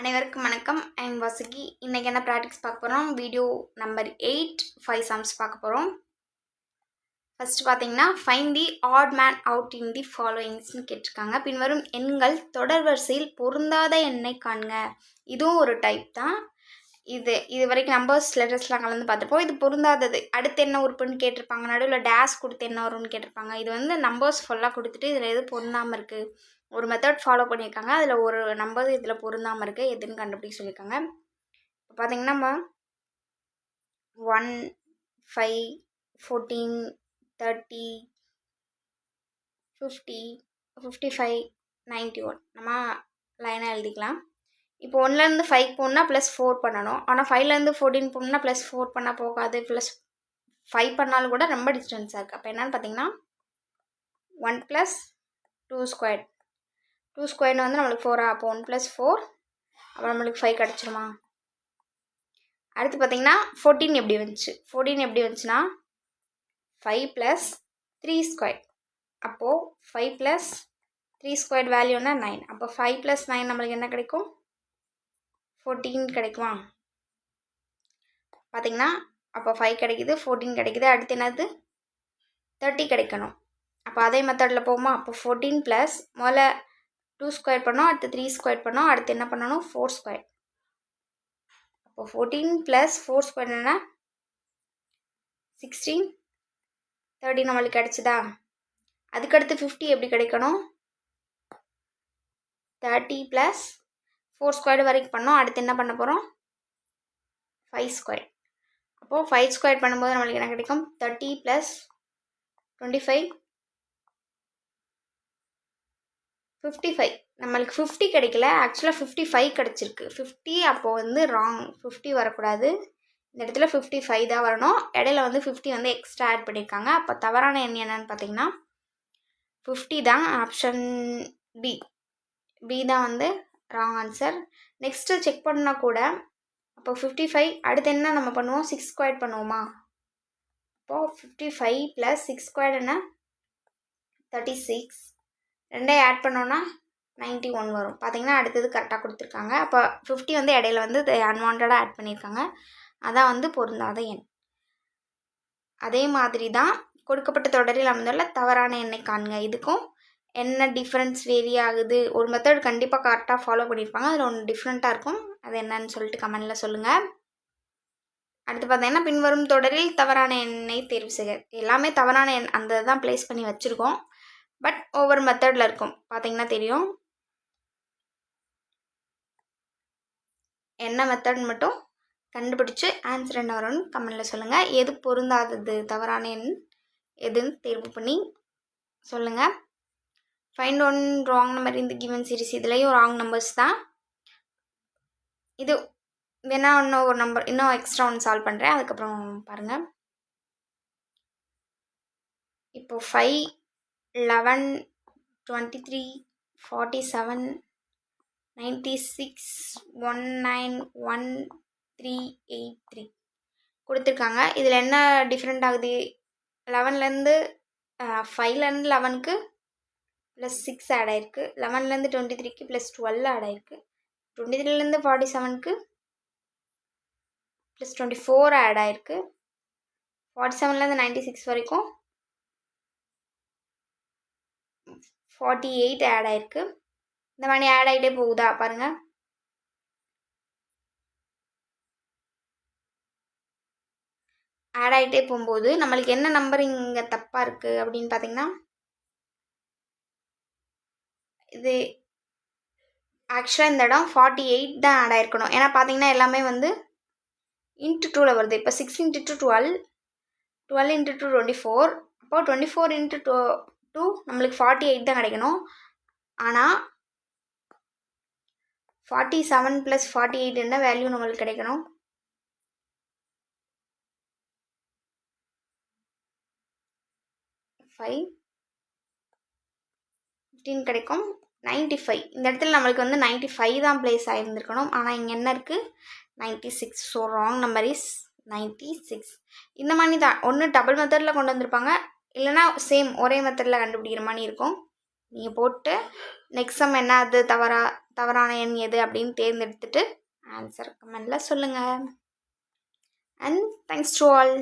அனைவருக்கும் வணக்கம். ஐம் வாசுகி இன்றைக்கி என்ன ப்ராக்டிஸ் பார்க்க போகிறோம் video number eight five sums பார்க்க போகிறோம் ஃபஸ்ட்டு பார்த்தீங்கன்னா find the odd man out in the ஃபாலோயிங்ஸ்னு கேட்டிருக்காங்க. பின்வரும் எண்கள் தொடர் வரிசையில் பொருந்தாத எண்ணை காண்க. இதுவும் ஒரு டைப் தான். இது இது வரைக்கும் நம்பர்ஸ் லெட்டர்ஸ்லாம் கலந்து பார்த்துருப்போம். இது பொருந்தாதது. அடுத்து என்ன உறுப்புன்னு கேட்டிருப்பாங்க. நடுவில் டேஷ் கொடுத்து என்ன வரும்னு கேட்டிருப்பாங்க. இது வந்து நம்பர்ஸ் ஃபுல்லாக கொடுத்துட்டு இதில் எது பொருந்தாமல் இருக்குது ஒரு மெத்தட் ஃபாலோ பண்ணியிருக்காங்க. அதில் ஒரு நம்பர் இதில் பொருந்தாமல் இருக்குது எதுன்னு கண்டுபிடிக்க சொல்லியிருக்காங்க. இப்போ பார்த்தீங்கன்னா நம்ம one five fourteen thirty fifty fifty five ninety one நம்ம லைனாக எழுதிக்கலாம். இப்போ ஒன்லேருந்து ஃபைவ் போகணுன்னா ப்ளஸ் ஃபோர் பண்ணணும். ஆனால் ஃபைவ்லேருந்து ஃபோர்டீன் போனால் ப்ளஸ் ஃபோர் பண்ணால் போகாது. ப்ளஸ் ஃபைவ் பண்ணாலும் கூட ரொம்ப டிஸ்டன்ஸாக இருக்குது அப்போ என்னென்னு பார்த்தீங்கன்னா one plus two square two ஸ்கொயர்னு வந்து நம்மளுக்கு ஃபோராக அப்போ ஒன் ப்ளஸ் ஃபோர் அப்புறம் நம்மளுக்கு ஃபைவ் கிடச்சிருமா? அடுத்து பார்த்தீங்கன்னா ஃபோர்டீன் எப்படி வந்துச்சு? ஃபோர்டீன் எப்படி வந்துச்சுன்னா ஃபைவ் ப்ளஸ் த்ரீ ஸ்கொயர் அப்போது ஃபைவ் ப்ளஸ் த்ரீ ஸ்கொயர் வேல்யூனா நைன் அப்போ ஃபைவ் ப்ளஸ் நைன் நம்மளுக்கு என்ன கிடைக்கும்? ஃபோர்டீன் கிடைக்குமா? பார்த்தீங்கன்னா அப்போ ஃபைவ் கிடைக்குது ஃபோர்டீன் கிடைக்குது. அடுத்து என்னது? தேர்ட்டி கிடைக்கணும். அப்போ அதே மெத்தடில் போகுமா? அப்போ ஃபோர்டீன் ப்ளஸ் முதல்ல டூ ஸ்கொயர் பண்ணோம் அடுத்து த்ரீ ஸ்கொயர் பண்ணோம் அடுத்து என்ன பண்ணணும்? ஃபோர் ஸ்கொயர் அப்போ ஃபோர்டீன் ப்ளஸ் ஃபோர் ஸ்கொயர் என்ன சிக்ஸ்டீன் தேர்ட்டி நம்மளுக்கு கிடச்சிதா? அதுக்கடுத்து ஃபிஃப்டி எப்படி கிடைக்கணும்? தேர்ட்டி ப்ளஸ் ஃபோர் ஸ்கொயர் வரைக்கும் பண்ணோம் அடுத்து என்ன பண்ண போகிறோம் ஃபைவ் ஸ்கொயர் அப்போது ஃபைவ் ஸ்கொயர் பண்ணும்போது நம்மளுக்கு என்ன கிடைக்கும்? Thirty plus twenty five fifty five நம்மளுக்கு ஃபிஃப்டி கிடைக்கல. ஆக்சுவலாக ஃபிஃப்டி ஃபைவ் கிடச்சிருக்கு. ஃபிஃப்டி அப்போது வந்து ராங் ஃபிஃப்டி வரக்கூடாது. இந்த இடத்துல ஃபிஃப்டி ஃபைவ் தான் வரணும். இடையில வந்து ஃபிஃப்டி வந்து எக்ஸ்ட்ரா ஆட் பண்ணியிருக்காங்க. அப்போ தவறான எண் என்னன்னு பார்த்தீங்கன்னா ஃபிஃப்டி தான் ஆப்ஷன் பி பி தான் வந்து ராங் ஆன்சர் நெக்ஸ்ட்டு செக் பண்ணால் கூட அப்போ ஃபிஃப்டி ஃபைவ் அடுத்து என்ன நம்ம பண்ணுவோம்? சிக்ஸ் ஸ்கொயர் பண்ணுவோமா? அப்போது fifty five plus six square என்ன? தேர்ட்டி சிக்ஸ் ரெண்டையும் ஆட் பண்ணோன்னா நைன்ட்டி ஒன் வரும். பார்த்தீங்கன்னா அடுத்தது கரெக்டாக கொடுத்துருக்காங்க. அப்போ ஃபிஃப்டி வந்து இடையில வந்து அன்வான்டாக ஆட் பண்ணியிருக்காங்க. அதான் வந்து பொருந்தாத எண். அதே மாதிரி தான் கொடுக்கப்பட்ட தொடரில் அமைந்துள்ள தவறான எண்ணை காணுங்க இதுக்கும் என்ன டிஃப்ரென்ஸ் வேரி ஆகுது? ஒரு மெத்தட் கண்டிப்பாக கரெக்டாக ஃபாலோ பண்ணியிருப்பாங்க. அதில் ஒன்று டிஃப்ரெண்ட்டாக இருக்கும். அது என்னன்னு சொல்லிட்டு கமெண்டில் சொல்லுங்கள் அடுத்து பார்த்தீங்கன்னா பின்வரும் தொடரில் தவறான எண்ணை தேர்வு செய்க. எல்லாமே தவறான எண் அந்த தான் ப்ளேஸ் பண்ணி வச்சுருக்கோம். பட் ஒவ்வொரு மெத்தடில் இருக்கும். பார்த்தீங்கன்னா தெரியும். என்ன மெத்தட் மட்டும் கண்டுபிடிச்சி ஆன்சர் என்ன வரும்னு கமெண்டில் சொல்லுங்கள் எது பொருந்தாதது தவறான எண் எதுன்னு தேர்வு பண்ணி சொல்லுங்கள் ஃபைண்ட் ஒன் ராங் நம்பர் இந்த கிவன் சீரிஸ் இதுலேயும் ராங் நம்பர்ஸ் தான். இது வேணா இன்னும் ஒரு நம்பர் இன்னும் எக்ஸ்ட்ரா ஒன்று சால்வ் பண்ணுறேன் அதுக்கப்புறம் பாருங்கள் இப்போது five eleven twenty three forty seven ninety six one nine one three eight three. கொடுத்துருக்காங்க. இதில் என்ன டிஃப்ரெண்ட் ஆகுது? லெவன்லேருந்து ஃபைவ்லேருந்து லெவனுக்கு ப்ளஸ் சிக்ஸ் ஆட் ஆயிருக்கு. லெவன்லேருந்து டுவெண்ட்டி த்ரீக்கு ப்ளஸ் டுவெல் ஆட் ஆயிருக்கு. டுவெண்ட்டி த்ரீலேருந்து ஃபார்ட்டி செவனுக்கு ப்ளஸ் டுவெண்ட்டி ஃபோர் ஆட் ஆயிருக்கு. ஃபார்ட்டி செவன்லேருந்து நைன்ட்டி சிக்ஸ் வரைக்கும் ஃபார்ட்டி எயிட் ஆட் ஆயிருக்கு. இந்த மாதிரி ஆட் ஆகிட்டே போகுதா பாருங்கள் ஆட் ஆகிட்டே போகும்போது நம்மளுக்கு என்ன நம்பர் இங்கே தப்பாக இருக்குது அப்படின்னு பார்த்தீங்கன்னா இது ஆக்சுவலாக இந்த இடம் ஃபார்ட்டி எயிட் தான் ஆட் ஆயிருக்கணும். ஏன்னா பார்த்தீங்கன்னா எல்லாமே வந்து இன்ட்டு டூவில் வருது. இப்போ six into two twelve twelve into two twenty four அப்போது twenty four into two two நம்மளுக்கு ஃபார்ட்டி எயிட் தான் கிடைக்கணும். ஆனால் forty seven plus forty eight என்ன வேல்யூ நம்மளுக்கு கிடைக்கணும்? ஃபைவ் ஃபிஃப்டீன் கிடைக்கும். நைன்ட்டி ஃபைவ் இந்த இடத்துல நம்மளுக்கு வந்து நைன்ட்டி ஃபைவ் தான் ப்ளேஸ் ஆகியிருந்துருக்கணும் ஆனால் இங்கே என்ன இருக்குது ninety six so wrong number is ninety six இந்த மாதிரி தான். ஒன்று டபுள் மெத்தடில் கொண்டு வந்திருப்பாங்க. இல்லைன்னா சேம் ஒரே மெத்தடில் கண்டுபிடிக்கிற மாதிரி இருக்கும். நீங்கள் போட்டு நெக்ஸ்ட் சம் என்ன அது தவறா தவறான எண் எது அப்படின்னு தேர்ந்தெடுத்துட்டு ஆன்சர் கமெண்டில் சொல்லுங்கள் அண்ட் தேங்க்ஸ் டு ஆல்